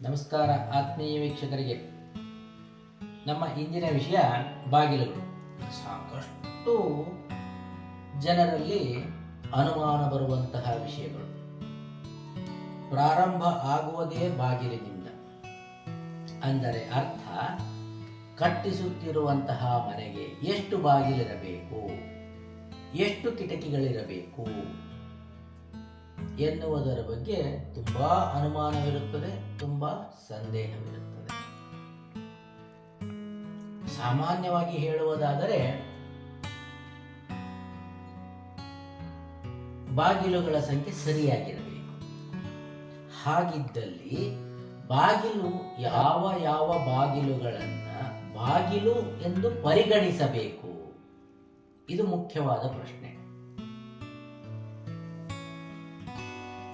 ನಮಸ್ಕಾರ ಆತ್ಮೀಯ ವೀಕ್ಷಕರಿಗೆ. ನಮ್ಮ ಇಂದಿನ ವಿಷಯ ಬಾಗಿಲುಗಳು. ಸಾಕಷ್ಟು ಜನರಲ್ಲಿ ಅನುಮಾನ ಬರುವಂತಹ ವಿಷಯಗಳು. ಪ್ರಾರಂಭ ಆಗುವುದೇ ಬಾಗಿಲಿನಿಂದ. ಅಂದರೆ ಅರ್ಥ, ಕಟ್ಟಿಸುತ್ತಿರುವಂತಹ ಮನೆಗೆ ಎಷ್ಟು ಬಾಗಿಲಿರಬೇಕು? ಎಷ್ಟು ಕಿಟಕಿಗಳಿರಬೇಕು? ಎನ್ನುವುದರ ಬಗ್ಗೆ ತುಂಬಾ ಅನುಮಾನವಿರುತ್ತದೆ, ತುಂಬಾ ಸಂದೇಹವಿರುತ್ತದೆ. ಸಾಮಾನ್ಯವಾಗಿ ಹೇಳುವುದಾದರೆ, ಬಾಗಿಲುಗಳ ಸಂಖ್ಯೆ ಸರಿಯಾಗಿರಬೇಕು. ಹಾಗಿದ್ದಲ್ಲಿ ಬಾಗಿಲು ಯಾವ ಯಾವ ಬಾಗಿಲುಗಳನ್ನ ಬಾಗಿಲು ಎಂದು ಪರಿಗಣಿಸಬೇಕು? ಇದು ಮುಖ್ಯವಾದ ಪ್ರಶ್ನೆ.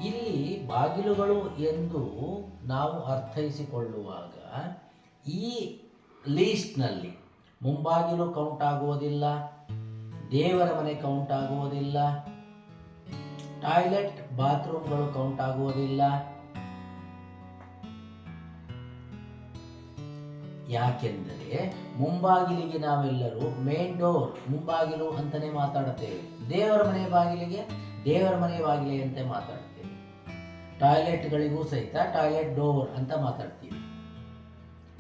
ಇಲ್ಲಿ ಬಾಗಿಲುಗಳು ಎಂದು ನಾವು ಅರ್ಥೈಸಿಕೊಳ್ಳುವಾಗ ಈ ಲೀಸ್ಟ್ನಲ್ಲಿ ಮುಂಬಾಗಿಲು ಕೌಂಟ್ ಆಗುವುದಿಲ್ಲ, ದೇವರ ಮನೆ ಕೌಂಟ್ ಆಗುವುದಿಲ್ಲ ಟಾಯ್ಲೆಟ್ ಬಾತ್ರೂಮ್ಗಳು ಕೌಂಟ್ ಆಗುವುದಿಲ್ಲ. ಯಾಕೆಂದರೆ ಮುಂಬಾಗಿಲಿಗೆ ನಾವೆಲ್ಲರೂ ಮೇನ್ ಡೋರ್ ಮುಂಬಾಗಿಲು ಅಂತಲೇ ಮಾತಾಡುತ್ತೇವೆ. ದೇವರ ಮನೆ ಬಾಗಿಲಿಗೆ, ದೇವರ ಮನೆ ಬಾಗಿಲಿಗೆ ಅಂತ ಮಾತಾಡ್ತೇವೆ ಟಾಯ್ಲೆಟ್ಗಳಿಗೂ ಸಹಿತ ಟಾಯ್ಲೆಟ್ ಡೋರ್ ಅಂತ ಮಾತಾಡ್ತೀವಿ.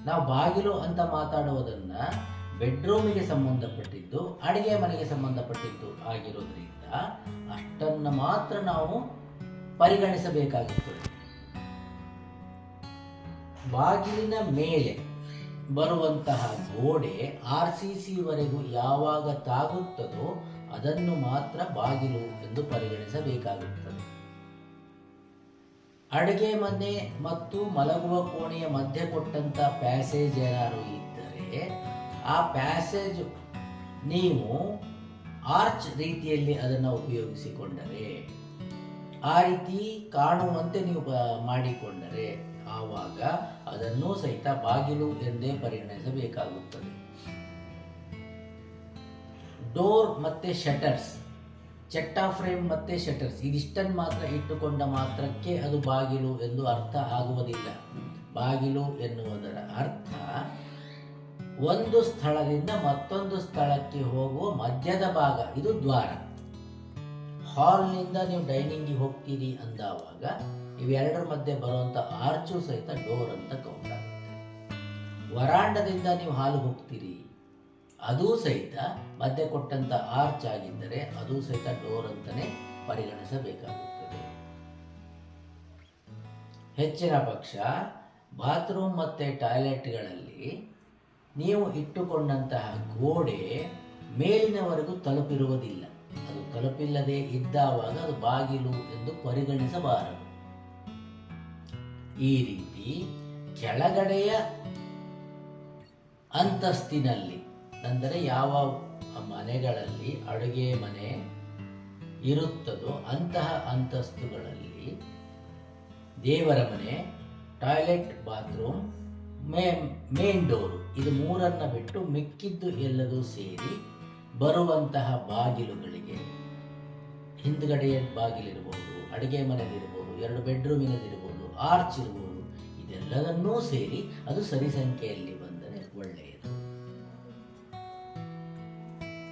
ನಾವು ಬಾಗಿಲು ಅಂತ ಮಾತಾಡುವುದನ್ನ ಬೆಡ್ರೂಮಿಗೆ ಸಂಬಂಧಪಟ್ಟಿದ್ದು, ಅಡಿಗೆ ಮನೆಗೆ ಸಂಬಂಧಪಟ್ಟಿದ್ದು ಆಗಿರೋದ್ರಿಂದ ಅಷ್ಟನ್ನು ಮಾತ್ರ ನಾವು ಪರಿಗಣಿಸಬೇಕಾಗುತ್ತದೆ ಬಾಗಿಲಿನ ಮೇಲೆ ಬರುವಂತಹ ಗೋಡೆ ಆರ್ ಸಿ ವರೆಗೂ ಯಾವಾಗ ತಾಗುತ್ತದೋ ಅದನ್ನು ಮಾತ್ರ ಬಾಗಿಲು ಎಂದು ಪರಿಗಣಿಸಬೇಕಾಗುತ್ತದೆ. ಅಡುಗೆ ಮನೆ ಮತ್ತು ಮಲಗುವ ಕೋಣೆಯ ಮಧ್ಯೆ ಕೊಟ್ಟಂತ ಪ್ಯಾಸೇಜ್ ಏನಾದ್ರು ಇದ್ದರೆ, ಆ ಪ್ಯಾಸೇಜ್ ನೀವು ಆರ್ಚ್ ರೀತಿಯಲ್ಲಿ ಅದನ್ನು ಉಪಯೋಗಿಸಿಕೊಂಡರೆ, ಆ ರೀತಿ ಕಾಣುವಂತೆ ನೀವು ಮಾಡಿಕೊಂಡರೆ ಆವಾಗ ಅದನ್ನು ಸಹಿತ ಬಾಗಿಲು ಎಂದೇ ಪರಿಗಣಿಸಬೇಕಾಗುತ್ತದೆ. ಡೋರ್ ಮತ್ತೆ ಶಟರ್ಸ್ ಚೆಟ್ಟ ಫ್ರೇಮ್ ಮತ್ತೆ ಶಟರ್ಸ್ ಇದಿಷ್ಟನ್ನು ಮಾತ್ರ ಇಟ್ಟುಕೊಂಡ ಮಾತ್ರಕ್ಕೆ ಅದು ಬಾಗಿಲು ಎಂದು ಅರ್ಥ ಆಗುವುದಿಲ್ಲ. ಬಾಗಿಲು ಎನ್ನುವುದರ ಅರ್ಥ, ಒಂದು ಸ್ಥಳದಿಂದ ಮತ್ತೊಂದು ಸ್ಥಳಕ್ಕೆ ಹೋಗುವ ಮಧ್ಯದ ಭಾಗ, ಇದು ದ್ವಾರ. ಹಾಲ್ನಿಂದ ನೀವು ಡೈನಿಂಗಿಗೆ ಹೋಗ್ತೀರಿ ಅಂದಾವಾಗ ಇವೆರಡರ ಮಧ್ಯೆ ಬರುವಂಥ ಆರ್ಚು ಸಹಿತ ಡೋರ್ ಅಂತ ಕೌಂಟ್ ಆಗುತ್ತೆ ವರಾಂಡದಿಂದ ನೀವು ಹಾಲು ಹೋಗ್ತೀರಿ. ಅದೂ ಸಹಿತ ಮಧ್ಯೆ ಕೊಟ್ಟಂತ ಆರ್ಚ್ ಆಗಿದ್ದರೆ ಅದು ಸಹಿತ ಡೋರ್ ಅಂತಲೇ ಪರಿಗಣಿಸಬೇಕಾಗುತ್ತದೆ. ಹೆಚ್ಚಿನ ಪಕ್ಷ ಬಾತ್ರೂಮ್ ಮತ್ತೆ ಟಾಯ್ಲೆಟ್ಗಳಲ್ಲಿ ನೀವು ಇಟ್ಟುಕೊಂಡಂತಹ ಗೋಡೆ ಮೇಲಿನವರೆಗೂ ತಲುಪಿರುವುದಿಲ್ಲ. ಅದು ತಲುಪಿಲ್ಲದೆ ಇದ್ದಾವಾಗ ಅದು ಬಾಗಿಲು ಎಂದು ಪರಿಗಣಿಸಬಾರದು. ಈ ರೀತಿ ಕೆಳಗಡೆಯ ಅಂತಸ್ತಿನಲ್ಲಿ ಅಂದರೆ ಯಾವ ಮನೆಗಳಲ್ಲಿ ಅಡುಗೆ ಮನೆ ಇರುತ್ತದೋ ಅಂತಹ ಅಂತಸ್ತುಗಳಲ್ಲಿ ದೇವರ ಮನೆ, ಟಾಯ್ಲೆಟ್, ಬಾತ್ರೂಮ್, ಮೇ, ಮೇನ್ ಡೋರು ಇದು ಮೂರನ್ನು ಬಿಟ್ಟು ಮಿಕ್ಕಿದ್ದು ಎಲ್ಲದೂ ಸೇರಿ ಬರುವಂತಹ ಬಾಗಿಲುಗಳಿಗೆ ಹಿಂದ್ಗಡೆಯ ಬಾಗಿಲಿರ್ಬೋದು, ಅಡುಗೆ ಮನೆಯಲ್ಲಿರ್ಬೋದು ಎರಡು ಬೆಡ್ರೂಮಿನಲ್ಲಿರ್ಬೋದು, ಆರ್ಚ್ ಇರ್ಬೋದು, ಇದೆಲ್ಲದನ್ನೂ ಸೇರಿ ಅದು ಸರಿ ಸಂಖ್ಯೆಯಲ್ಲಿ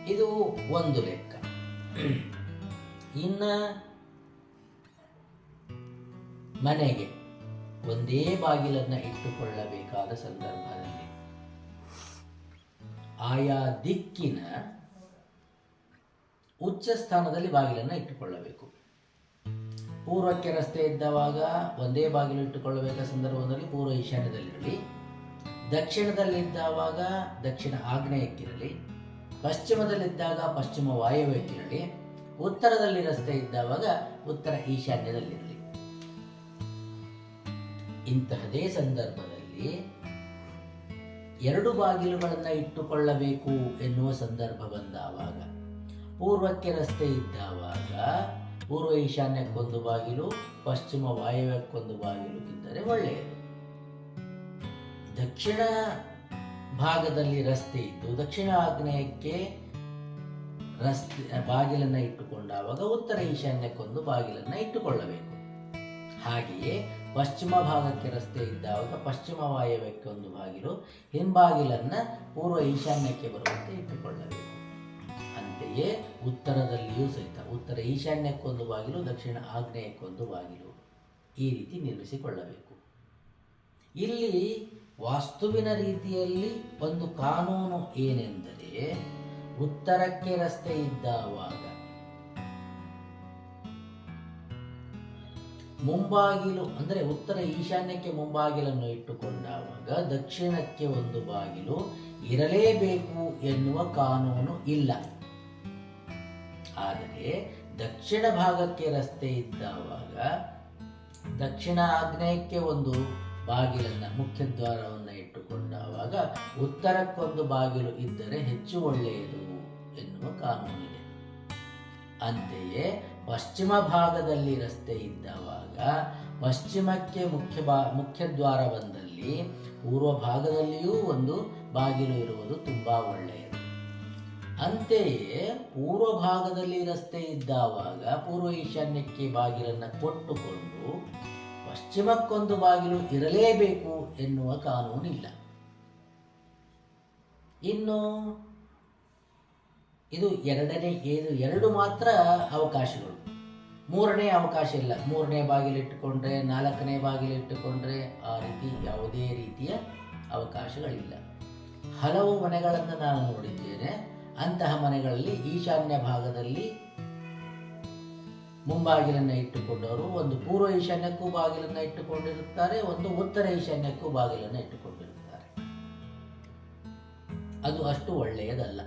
ಇದು ಒಂದು ಲೆಕ್ಕ. ಇನ್ನ ಮನೆಗೆ ಒಂದೇ ಬಾಗಿಲನ್ನು ಇಟ್ಟುಕೊಳ್ಳಬೇಕಾದ ಸಂದರ್ಭದಲ್ಲಿ ಆಯಾ ದಿಕ್ಕಿನ ಉಚ್ಚ ಸ್ಥಾನದಲ್ಲಿ ಬಾಗಿಲನ್ನು ಇಟ್ಟುಕೊಳ್ಳಬೇಕು. ಪೂರ್ವಕ್ಕೆ ರಸ್ತೆ ಇದ್ದವಾಗ ಒಂದೇ ಬಾಗಿಲು ಇಟ್ಟುಕೊಳ್ಳಬೇಕಾದ ಸಂದರ್ಭದಲ್ಲಿ ಪೂರ್ವ ಈಶಾನ್ಯದಲ್ಲಿರಲಿ, ದಕ್ಷಿಣದಲ್ಲಿದ್ದಾವಾಗ ದಕ್ಷಿಣ ಆಗ್ನೇಯಕ್ಕಿರಲಿ ಪಶ್ಚಿಮದಲ್ಲಿದ್ದಾಗ ಪಶ್ಚಿಮ ವಾಯವ್ಯಕ್ಕಿರಲಿ ಉತ್ತರದಲ್ಲಿ ರಸ್ತೆ ಇದ್ದಾವಾಗ ಉತ್ತರ ಈಶಾನ್ಯದಲ್ಲಿರಲಿ. ಇಂತಹದೇ ಸಂದರ್ಭದಲ್ಲಿ ಎರಡು ಬಾಗಿಲುಗಳನ್ನು ಇಟ್ಟುಕೊಳ್ಳಬೇಕು ಎನ್ನುವ ಸಂದರ್ಭ ಬಂದಾವಾಗ, ಪೂರ್ವಕ್ಕೆ ರಸ್ತೆ ಇದ್ದಾವಾಗ ಪೂರ್ವ ಈಶಾನ್ಯಕ್ಕೊಂದು ಬಾಗಿಲು, ಪಶ್ಚಿಮ ವಾಯುವ್ಯಕ್ಕೊಂದು ಬಾಗಿಲು ಇದ್ದರೆ ಒಳ್ಳೆಯದು. ದಕ್ಷಿಣ ಭಾಗದಲ್ಲಿ ರಸ್ತೆ ಇತ್ತು. ದಕ್ಷಿಣ ಆಗ್ನೇಯಕ್ಕೆ ರಸ್ತೆ, ಬಾಗಿಲನ್ನು ಇಟ್ಟುಕೊಂಡಾವಾಗ ಉತ್ತರ ಈಶಾನ್ಯಕ್ಕೊಂದು ಬಾಗಿಲನ್ನು ಇಟ್ಟುಕೊಳ್ಳಬೇಕು. ಹಾಗೆಯೇ ಪಶ್ಚಿಮ ಭಾಗಕ್ಕೆ ರಸ್ತೆ ಇದ್ದಾಗ ಪಶ್ಚಿಮ ವಾಯವ್ಯಕ್ಕೆ ಒಂದು ಬಾಗಿಲು, ಹಿಂಬಾಗಿಲನ್ನು ಪೂರ್ವ ಈಶಾನ್ಯಕ್ಕೆ ಬರುವಂತೆ ಇಟ್ಟುಕೊಳ್ಳಬೇಕು. ಅಂತೆಯೇ ಉತ್ತರದಲ್ಲಿಯೂ ಸಹಿತ, ಉತ್ತರ ಈಶಾನ್ಯಕ್ಕೊಂದು ಬಾಗಿಲು, ದಕ್ಷಿಣ ಆಗ್ನೇಯಕ್ಕೊಂದು ಬಾಗಿಲು ಈ ರೀತಿ ನಿರ್ಮಿಸಿಕೊಳ್ಳಬೇಕು. ಇಲ್ಲಿ ವಾಸ್ತುವಿನ ರೀತಿಯಲ್ಲಿ ಒಂದು ಕಾನೂನು ಏನೆಂದರೆ ಉತ್ತರಕ್ಕೆ ರಸ್ತೆ ಇದ್ದಾವಾಗ ಮುಂಬಾಗಿಲು, ಅಂದರೆ ಉತ್ತರ ಈಶಾನ್ಯಕ್ಕೆ ಮುಂಬಾಗಿಲನ್ನು ಇಟ್ಟುಕೊಂಡಾಗ ದಕ್ಷಿಣಕ್ಕೆ ಒಂದು ಬಾಗಿಲು ಇರಲೇಬೇಕು ಎನ್ನುವ ಕಾನೂನು ಇಲ್ಲ. ಆದರೆ ದಕ್ಷಿಣ ಭಾಗಕ್ಕೆ ರಸ್ತೆ ಇದ್ದಾವಾಗ ದಕ್ಷಿಣ ಆಗ್ನೇಯಕ್ಕೆ ಒಂದು ಬಾಗಿಲನ್ನು ಮುಖ್ಯ ದ್ವಾರವನ್ನು ಇಟ್ಟುಕೊಂಡಾಗ ಉತ್ತರಕ್ಕೊಂದು ಬಾಗಿಲು ಇದ್ದರೆ ಹೆಚ್ಚು ಒಳ್ಳೆಯದು ಎನ್ನುವ ಕಾನೂನಿದೆ. ಅಂತೆಯೇ ಪಶ್ಚಿಮ ಭಾಗದಲ್ಲಿ ರಸ್ತೆ ಇದ್ದವಾಗ ಪಶ್ಚಿಮಕ್ಕೆ ಮುಖ್ಯ ಬಾ, ಮುಖ್ಯ ದ್ವಾರ ಬಂದಲ್ಲಿ ಪೂರ್ವ ಭಾಗದಲ್ಲಿಯೂ ಒಂದು ಬಾಗಿಲು ಇರುವುದು ತುಂಬ ಒಳ್ಳೆಯದು. ಅಂತೆಯೇ ಪೂರ್ವ ಭಾಗದಲ್ಲಿ ರಸ್ತೆ ಇದ್ದಾವಾಗ ಪೂರ್ವ ಈಶಾನ್ಯಕ್ಕೆ ಬಾಗಿಲನ್ನು ಕೊಟ್ಟುಕೊಂಡು ಪಶ್ಚಿಮಕ್ಕೊಂದು ಬಾಗಿಲು ಇರಲೇಬೇಕು ಎನ್ನುವ ಕಾನೂನಿಲ್ಲ. ಇನ್ನು ಇದು ಎರಡನೇ, ಇದು ಎರಡು ಮಾತ್ರ ಅವಕಾಶಗಳು. ಮೂರನೇ ಅವಕಾಶ ಇಲ್ಲ. ಮೂರನೇ ಬಾಗಿಲಿಟ್ಟುಕೊಂಡ್ರೆ ನಾಲ್ಕನೇ ಬಾಗಿಲಿಟ್ಟುಕೊಂಡ್ರೆ ಆ ರೀತಿ ಯಾವುದೇ ರೀತಿಯ ಅವಕಾಶಗಳಿಲ್ಲ. ಹಲವು ಮನೆಗಳನ್ನು ನಾನು ನೋಡಿದ್ದೇನೆ. ಅಂತಹ ಮನೆಗಳಲ್ಲಿ ಈಶಾನ್ಯ ಭಾಗದಲ್ಲಿ ಮುಂಬಾಗಿಲನ್ನು ಇಟ್ಟುಕೊಂಡವರು, ಒಂದು ಪೂರ್ವ ಈಶಾನ್ಯಕ್ಕೂ ಬಾಗಿಲನ್ನು ಇಟ್ಟುಕೊಂಡಿರುತ್ತಾರೆ, ಒಂದು ಉತ್ತರ ಈಶಾನ್ಯಕ್ಕೂ ಬಾಗಿಲನ್ನು ಇಟ್ಟುಕೊಂಡಿರುತ್ತಾರೆ. ಅದು ಅಷ್ಟು ಒಳ್ಳೆಯದಲ್ಲ.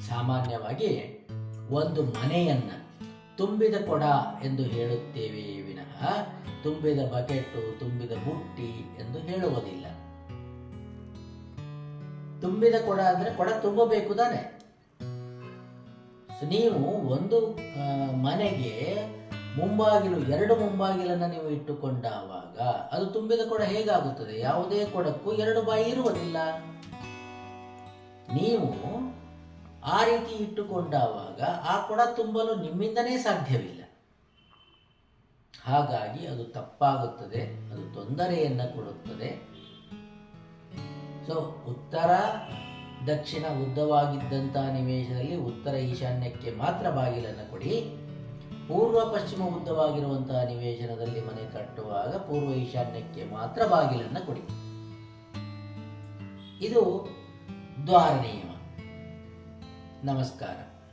ಸಾಮಾನ್ಯವಾಗಿ ಒಂದು ಮನೆಯನ್ನ ತುಂಬಿದ ಕೊಡ ಎಂದು ಹೇಳುತ್ತೇವೆ ವಿನಃ ತುಂಬಿದ ಬಕೆಟು, ತುಂಬಿದ ಬುಟ್ಟಿ ಎಂದು ಹೇಳುವುದಿಲ್ಲ. ತುಂಬಿದ ಕೊಡ ಅಂದ್ರೆ ಕೊಡ ತುಂಬಬೇಕು ತಾನೆ. ನೀವು ಒಂದು ಮನೆಗೆ ಮುಂಬಾಗಿಲು, ಎರಡು ಮುಂಬಾಗಿಲನ್ನು ನೀವು ಇಟ್ಟುಕೊಂಡಾವಾಗ ಅದು ತುಂಬಿದ ಕೊಡ ಹೇಗಾಗುತ್ತದೆ? ಯಾವುದೇ ಕೊಡಕ್ಕೂ ಎರಡು ಬಾಯಿ ಇರುವುದಿಲ್ಲ. ನೀವು ಆ ರೀತಿ ಇಟ್ಟುಕೊಂಡಾವಾಗ ಆ ಕೊಡ ತುಂಬಲು ನಿಮ್ಮಿಂದನೇ ಸಾಧ್ಯವಿಲ್ಲ. ಹಾಗಾಗಿ ಅದು ತಪ್ಪಾಗುತ್ತದೆ, ಅದು ತೊಂದರೆಯನ್ನು ಕೊಡುತ್ತದೆ. ಸೊ ಉತ್ತರ ದಕ್ಷಿಣ ಉದ್ದವಾಗಿದ್ದಂಥ ನಿವೇಶದಲ್ಲಿ ಉತ್ತರ ಈಶಾನ್ಯಕ್ಕೆ ಮಾತ್ರ ಬಾಗಿಲನ್ನು ಕೊಡಿ. ಪೂರ್ವ ಪಶ್ಚಿಮ ಉದ್ದವಾಗಿರುವಂತಹ ನಿವೇಶನದಲ್ಲಿ ಮನೆ ಕಟ್ಟುವಾಗ ಪೂರ್ವ ಈಶಾನ್ಯಕ್ಕೆ ಮಾತ್ರ ಬಾಗಿಲನ್ನು ಕೊಡಿ. ಇದು ದ್ವಾರ ನಿಯಮ ನಮಸ್ಕಾರ.